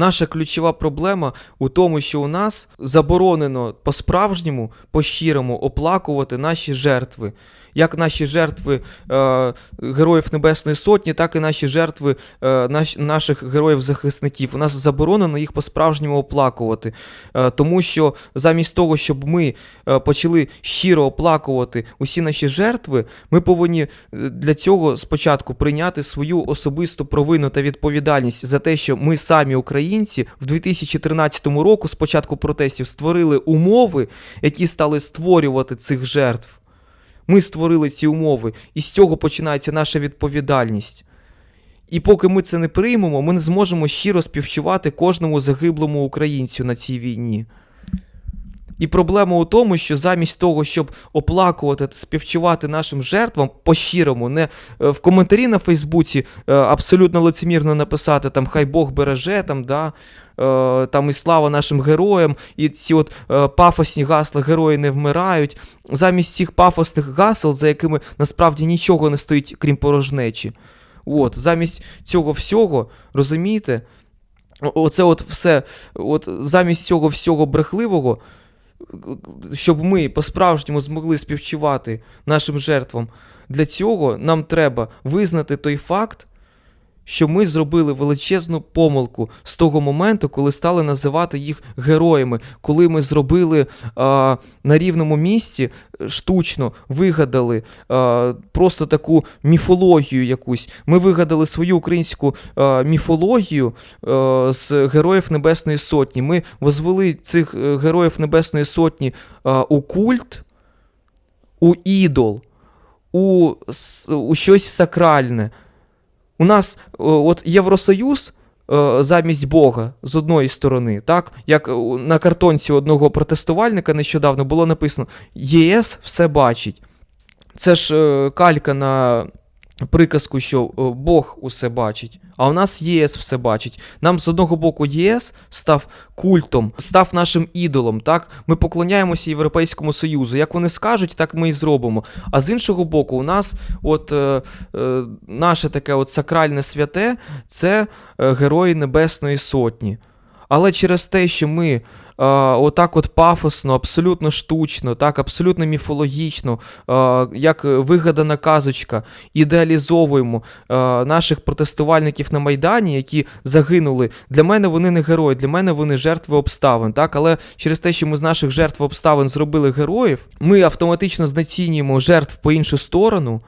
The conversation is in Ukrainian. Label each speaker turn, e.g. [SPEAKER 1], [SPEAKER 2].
[SPEAKER 1] Наша ключова проблема у тому, що у нас заборонено по-справжньому, по-щирому оплакувати наші жертви. Як наші жертви е, Героїв Небесної Сотні, так і наші жертви е, наш, наших героїв-захисників. У нас заборонено їх по-справжньому оплакувати. Е, тому що замість того, щоб ми е, почали щиро оплакувати усі наші жертви, ми повинні е, для цього спочатку прийняти свою особисту провину та відповідальність за те, що ми самі, українці, в 2013 року, з початку протестів, створили умови, які стали створювати цих жертв. Ми створили ці умови, і з цього починається наша відповідальність. І поки ми це не приймемо, ми не зможемо щиро співчувати кожному загиблому українцю на цій війні. І проблема у тому, що замість того, щоб оплакувати та співчувати нашим жертвам по-щирому, не е, в коментарі на Фейсбуці е, абсолютно лицемірно написати там хай Бог береже, там, да, е, там і слава нашим героям, і ці от пафосні гасла герої не вмирають. Замість цих пафосних гасел, за якими насправді нічого не стоїть, крім порожнечі. От, замість цього всього, розумієте? Оце от все, от замість цього всього брехливого, щоб ми по-справжньому змогли співчувати нашим жертвам, для цього нам треба визнати той факт, що ми зробили величезну помилку з того моменту, коли стали називати їх героями, коли ми зробили а, на рівному місці е, штучно вигадали а, просто таку міфологію якусь. Ми вигадали свою українську а, міфологію а, з героїв Небесної Сотні. Ми возвели цих е, героїв Небесної Сотні а, у культ, у ідол, у, у щось сакральне. У нас от Євросоюз е, замість Бога з одної сторони, так як на картонці одного протестувальника нещодавно було написано ЄС все бачить. Це ж е, калька на приказку, що е, Бог усе бачить, а у нас ЄС все бачить. Нам з одного боку ЄС став культом, став нашим ідолом. Так, ми поклоняємося Європейському Союзу. Як вони скажуть, так ми і зробимо. А з іншого боку, у нас, от е, е, наше таке от сакральне святе це е, герої Небесної Сотні. Але через те, що ми е, отак от пафосно, абсолютно штучно, так, абсолютно міфологічно, е, як вигадана казочка, ідеалізовуємо е, наших протестувальників на Майдані, які загинули. Для мене вони не герої, для мене вони жертви обставин. Так? Але через те, що ми з наших жертв обставин зробили героїв, ми автоматично знецінюємо жертв по іншу сторону.